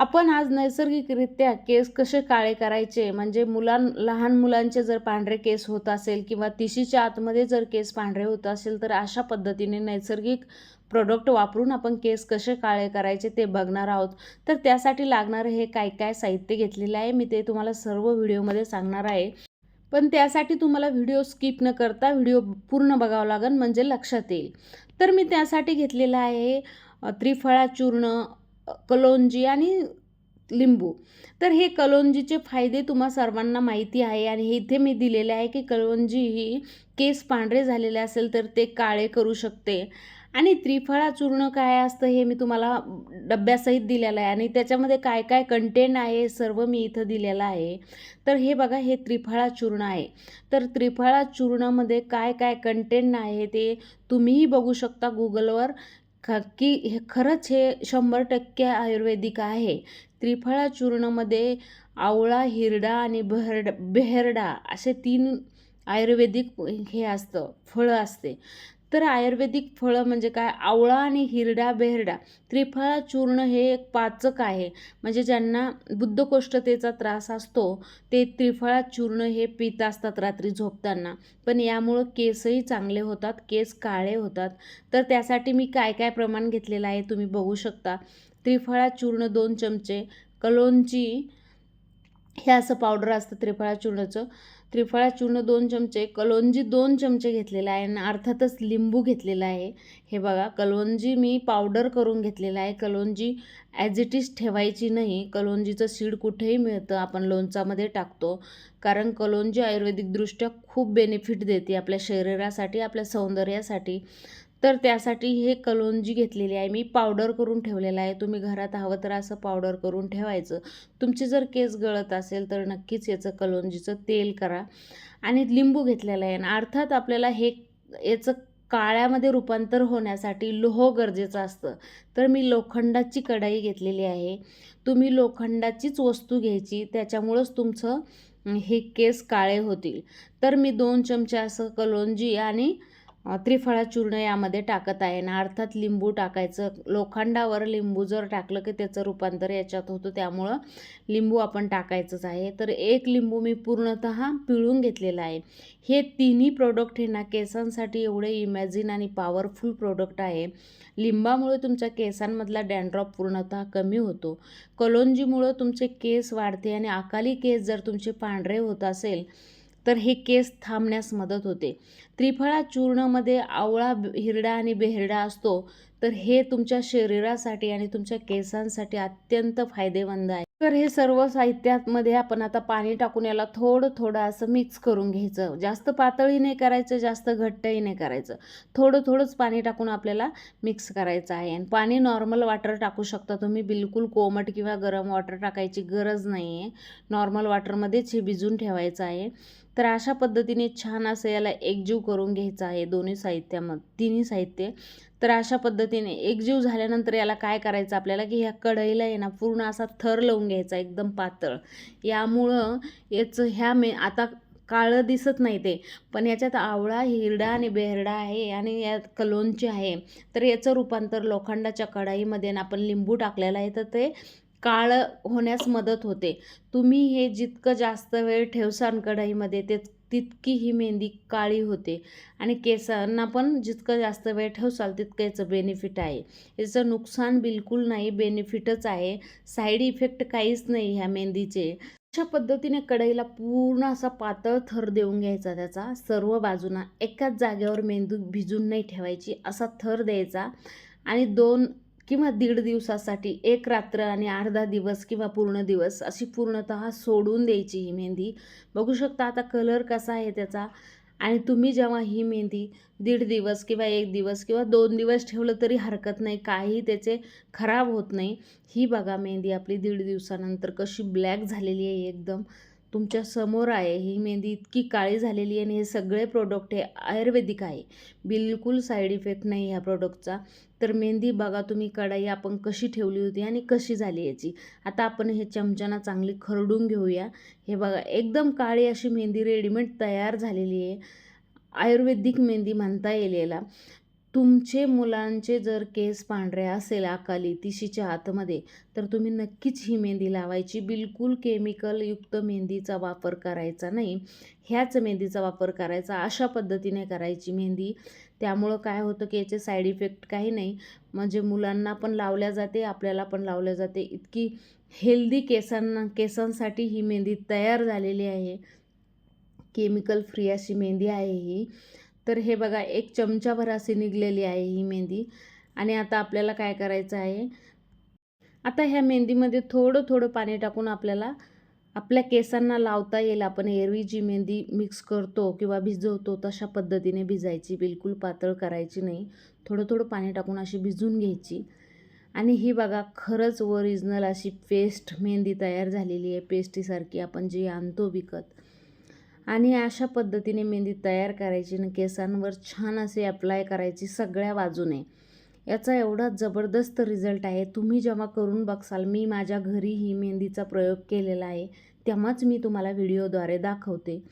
आपण आज नैसर्गिकरित्या केस कसे काळे करायचे? म्हणजे मुलां लहान मुलांचे जर पांढरे केस होत असेल किंवा तिशीच्या आतमध्ये जर केस पांढरे होत असेल तर अशा पद्धतीने नैसर्गिक प्रोडक्ट वापरून आपण केस कसे काळे करायचे ते बघणार आहोत. तर त्यासाठी लागणारं हे काय काय साहित्य घेतलेलं आहे मी ते तुम्हाला सर्व व्हिडिओमध्ये सांगणार आहे. पण त्यासाठी तुम्हाला व्हिडिओ स्किप न करता व्हिडिओ पूर्ण बघावं लागेल म्हणजे लक्षात येईल. तर मी त्यासाठी घेतलेलं आहे त्रिफळा चूर्ण कलोंजी आणि लिंबू. तर हे कलोंजीचे फायदे तुम्हा सर्वांना माहिती आहे आणि इथे मी दिलेले आहे की कलोंजी ही केस पांढरे झालेले असेल तर ते काळे करू शकते. आणि त्रिफळा चूर्ण काय असतं हे मी तुम्हाला डब्यासहित दिलेलं आहे आणि त्याच्यामध्ये काय काय कंटेंट आहे सर्व मी इथं दिलेलं आहे. तर हे बघा हे त्रिफळा चूर्ण आहे. तर त्रिफळा चूर्णामध्ये काय काय कंटेंट आहे ते तुम्हीही बघू शकता गुगलवर ख की हे खरंच हे शंभर टक्के आयुर्वेदिक आहे. त्रिफळा चूर्णमध्ये आवळा हिरडा आणि बहरड बेहरडा असे तीन आयुर्वेदिक हे असतं फळं असते. तर आयुर्वेदिक फळं म्हणजे काय? आवळा आणि हिरडा बेहरडा त्रिफळा चूर्ण हे एक पाचक आहे. म्हणजे ज्यांना बुद्धकोष्ठतेचा त्रास असतो ते त्रिफळा चूर्ण हे पित असतात रात्री झोपताना. पण यामुळं केसही चांगले होतात केस काळे होतात. तर त्यासाठी मी काय काय प्रमाण घेतलेलं आहे तुम्ही बघू शकता. त्रिफळा चूर्ण दोन चमचे. कलोंची हे असं पावडर असतं त्रिफळा चूर्णाचं. त्रिफळा चूर्ण दोन चमचे कलोंजी दोन चमचे घेतलेला आहे आणि अर्थातच लिंबू घेतलेला आहे. हे बघा कलोंजी मी पावडर करून घेतलेला आहे. कलोंजी ॲज इट इज ठेवायची नाही. कलोंजीचं सीड कुठेही मिळतं. आपण लोणचामध्ये टाकतो. कारण कलोंजी आयुर्वेदिकदृष्ट्या खूप बेनिफिट देते आपल्या शरीरासाठी आपल्या सौंदर्यासाठी. तर त्यासाठी हे कलोंजी घेतलेली आहे मी पावडर करून ठेवलेलं आहे. तुम्ही घरात हवं तर असं पावडर करून ठेवायचं. तुमचे जर केस गळत असेल तर नक्कीच याचं कलोंजीचं तेल करा. आणि लिंबू घेतलेलं आहे आणि अर्थात आपल्याला हे याचं काळ्यामध्ये रूपांतर होण्यासाठी लोह गरजेचं असतं. तर मी लोखंडाची कढाई घेतलेली आहे. तुम्ही लोखंडाचीच वस्तू घ्यायची त्याच्यामुळंच तुमचं हे केस काळे होतील. तर मी दोन चमचे असं कलोंजी आणि त्रिफळा चूर्ण यामध्ये टाकत आहे. ना अर्थात लिंबू टाकायचं. लोखंडावर लिंबू जर टाकलं की त्याचं रूपांतर याच्यात होतं. त्यामुळं लिंबू आपण टाकायचंच आहे. तर एक लिंबू मी पूर्णतः पिळून घेतलेला आहे. हे तिन्ही प्रोडक्ट हे ना केसांसाठी एवढे इमॅजिन आणि पॉवरफुल प्रोडक्ट आहे. लिंबामुळे तुमच्या केसांमधला डॅन्ड्रॉप पूर्णतः कमी होतो. कलोंजीमुळं तुमचे केस वाढते आणि अकाली केस जर तुमचे पांढरे होत असेल तर हे केस थांबण्यास मदत होते. त्रिफळा चूर्णमध्ये आवळा हिरडा आणि बेहरडा असतो तर हे तुमच्या शरीरासाठी आणि तुमच्या केसांसाठी अत्यंत फायदेमंद आहे. तर हे सर्व साहित्यामध्ये आपण आता पाणी टाकून याला थोडं थोडं असं मिक्स करून घ्यायचं. जास्त पातळही नाही करायचं जास्त घट्टही नाही करायचं. थोडं थोडंच पाणी टाकून आपल्याला मिक्स करायचं आहे. आणि पाणी नॉर्मल वॉटर टाकू शकता तुम्ही. बिलकुल कोमट किंवा गरम वॉटर टाकायची गरज नाही आहे नॉर्मल वॉटरमध्येच हे भिजून ठेवायचं आहे. तर अशा पद्धतीने छान असं याला एकजीव करून घ्यायचं आहे दोन्ही साहित्यामध्ये तिन्ही साहित्य. तर अशा पद्धतीने एकजीव झाल्यानंतर याला काय करायचं आपल्याला की ह्या कढईला आहे ना पूर्ण असा थर लावून घ्यायचा एकदम पातळ. यामुळं याचं ह्या मे आता काळं दिसत नाही ते पण याच्यात आवळा हिरडा आणि बेहरडा आहे आणि यात कलोंची आहे. तर याचं रूपांतर लोखंडाच्या कढाईमध्ये ना आपण लिंबू टाकलेलं आहे तर ते काळं होण्यास मदत होते. तुम्ही हे जितकं जास्त वेळ ठेवसान कढईमध्ये ते तितकी ही मेहंदी काळी होते. आणि केसांना पण जितकं जास्त वेळ ठेवसाल तितकं याचं बेनिफिट आहे. याचं नुकसान बिलकुल नाही बेनिफिटच आहे. साईड इफेक्ट काहीच नाही ह्या मेहंदीचे. अशा पद्धतीने कढईला पूर्ण असा पातळ थर देऊन घ्यायचा त्याचा. सर्व बाजूना एकाच जागेवर मेंदू भिजून नाही ठेवायची असा थर द्यायचा. आणि दोन किंवा दीड दिवसासाठी एक रात्र आणि अर्धा दिवस किंवा पूर्ण दिवस अशी पूर्णतः सोडून द्यायची ही मेहंदी. बघू शकता आता कलर कसा आहे त्याचा. आणि तुम्ही जेव्हा ही मेहंदी दीड दिवस किंवा एक दिवस किंवा दोन दिवस ठेवलं तरी हरकत नाही काही त्याचे खराब होत नाही. ही बघा मेहंदी आपली दीड दिवसानंतर कशी ब्लॅक झालेली आहे एकदम. तुमच्यासमोर आहे. ही मेहंदी इतकी काळी झालेली आहे आणि हे सगळे प्रोडक्ट हे आयुर्वेदिक आहे. बिलकुल साईड इफेक्ट नाही ह्या प्रोडक्टचा तर मेहंदी बघा तुम्ही कढाई आपण कशी ठेवली होती आणि कशी झाली याची. आता आपण हे चमच्यानं चांगली खरडून घेऊया. हे बघा एकदम काळी अशी मेहंदी रेडीमेड तयार झालेली आहे. आयुर्वेदिक मेहंदी म्हणता येईल याला. तुमचे मुलांचे जर केस पांढरे असेल अकाली तिशीच्या आतमध्ये तर तुम्ही नक्कीच ही मेहंदी लावायची. बिलकुल केमिकलयुक्त मेहंदीचा वापर करायचा नाही. ह्याच मेहंदीचा वापर करायचा. अशा पद्धतीने करायची मेहंदी. त्यामुळं काय होतं की याचे साईड इफेक्ट काही नाही. म्हणजे मुलांना पण लावल्या जाते आपल्याला पण लावल्या जाते. इतकी हेल्दी केसांना केसांसाठी ही मेहंदी तयार झालेली आहे. केमिकल फ्री अशी मेहंदी आहे ही. तर हे बघा एक चमचाभर अशी निघलेली आहे ही मेहंदी. आणि आता आपल्याला काय करायचं आहे? आता ह्या मेहंदीमध्ये थोडं थोडं पाणी टाकून आपल्याला आपल्या केसांना लावता येईल. आपण एरवी जी मेहंदी मिक्स करतो किंवा भिजवतो तशा पद्धतीने भिजायची. बिलकुल पातळ करायची नाही. थोडं थोडं पाणी टाकून अशी भिजून घ्यायची. आणि ही बघा खरंच ओरिजिनल अशी पेस्ट मेहंदी तयार झालेली आहे. पेस्टीसारखी आपण जी आणतो विकत आणि अशा पद्धतीने मेहंदी तयार करायची आणि केसांवर छान असे अप्लाय करायची सगळ्या बाजूने. याचा एवढा जबरदस्त रिझल्ट आहे. तुम्ही जेव्हा करून बघसाल मी माझ्या घरी ही मेहंदीचा प्रयोग केलेला आहे तेव्हाच मी तुम्हाला व्हिडिओद्वारे दाखवते.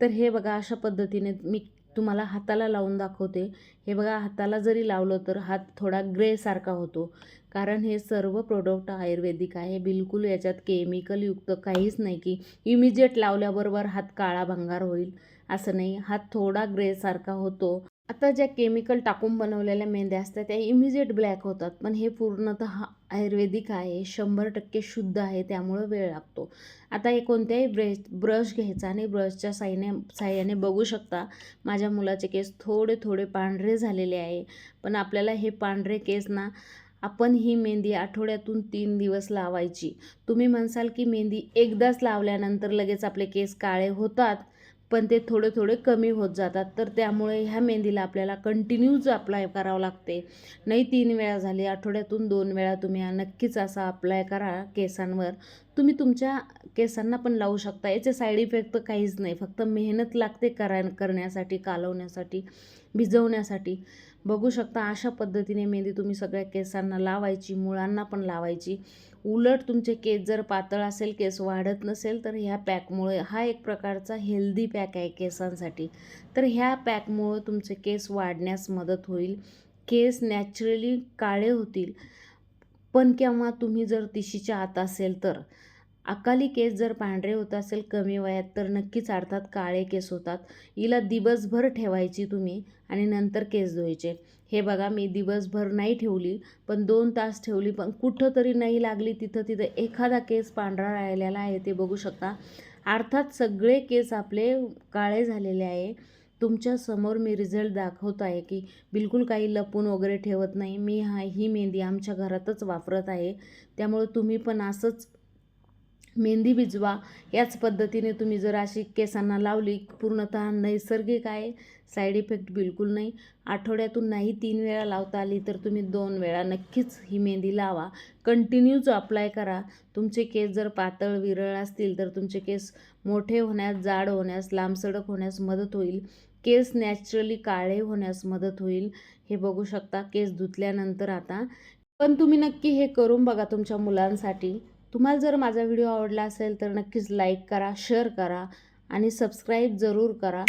तर हे बघा अशा पद्धतीने मी तुम्हाला हाताला लावून दाखवते. हे बघा हाताला जरी लावलं तर हात थोडा ग्रेसारखा होतो. कारण हे सर्व प्रोडक्ट आयुर्वेदिक आहे. बिलकुल याच्यात केमिकलयुक्त काहीच नाही की इमिजिएट लावल्याबरोबर हात काळा भंगार होईल असं नाही. हात थोडा ग्रेसारखा होतो. आता ज्या केमिकल टाकून बनवलेल्या मेंद्या असतात त्या इमिजिएट ब्लॅक होतात. पण हे पूर्णतः आयुर्वेदिक आहे. शंभर टक्के शुद्ध आहे. त्यामुळं वेळ लागतो. आता हे कोणत्याही ब्रश ब्रश घ्यायचा आणि ब्रशच्या साईने साह्याने बघू शकता माझ्या मुलाचे केस थोडे थोडे पांढरे झालेले आहे. पण आपल्याला हे पांढरे केस ना आपण ही मेहंदी आठवड्यातून तीन दिवस लावायची. तुम्ही म्हणसाल की मेहंदी एकदाच लावल्यानंतर लगेच आपले केस काळे होतात पण ते थोडे थोडे कमी होत जातात. तर त्यामुळे ह्या मेहंदीला आपल्याला कंटिन्यूज अप्लाय करावं लागते. नाही तीन वेळा झाली आठवड्यातून दोन वेळा तुम्ही नक्कीच असा अप्लाय करा केसांवर. तुम्ही तुमच्या केसांना पण लावू शकता. याचे साईड इफेक्ट तर काहीच नाही. फक्त मेहनत लागते करा करण्यासाठी कालवण्यासाठी भिजवण्यासाठी. बघू शकता अशा पद्धतीने मेहंदी तुम्ही सगळ्या केसांना लावायची मुळांना पण लावायची. उलट तुमचे केस जर पातळ असेल केस वाढत नसेल तर ह्या पॅकमुळे हा एक प्रकारचा हेल्दी पॅक आहे केसांसाठी. तर ह्या पॅकमुळं तुमचे केस वाढण्यास मदत होईल. केस नॅचरली काळे होतील. पण केव्हा तुम्ही जर तिशीच्या आत असेल तर अकाली केस जर पांढरे होत असेल कमी वयात तर नक्कीच अर्थात काळे केस होतात. हिला दिवसभर ठेवायची तुम्ही आणि नंतर केस धुवायचे. हे बघा मी दिवसभर नाही ठेवली पण दोन तास ठेवली पण कुठं तरी नाही लागली तिथं तिथं एखादा केस पांढरा राहिलेला आहे ते बघू शकता. अर्थात सगळे केस आपले काळे झालेले आहे. तुमच्यासमोर मी रिझल्ट दाखवत आहे की बिलकुल काही लपून वगैरे ठेवत नाही. मी हा ही मेहंदी आमच्या घरातच वापरत आहे. त्यामुळे तुम्ही पण असंच मेहंदी भिजवा याच पद्धतीने तुम्ही जर अशी केसांना लावली पूर्णतः नैसर्गिक आहे साईड इफेक्ट बिलकुल नाही. आठवड्यातून नाही तीन वेळा लावता आली तर तुम्ही दोन वेळा नक्कीच ही मेहंदी लावा. कंटिन्यूज अप्लाय करा. तुमचे केस जर पातळ विरळ असतील तर तुमचे केस मोठे होण्यास जाड होण्यास लांबसडक होण्यास मदत होईल. केस नॅचरली काळे होण्यास मदत होईल. हे बघू शकता केस धुतल्यानंतर आता. पण तुम्ही नक्की हे करून बघा तुमच्या मुलांसाठी. तुम्हाला जर माझा व्हिडिओ आवडला असेल तर नक्कीच लाईक करा शेअर करा आणि सबस्क्राईब जरूर करा.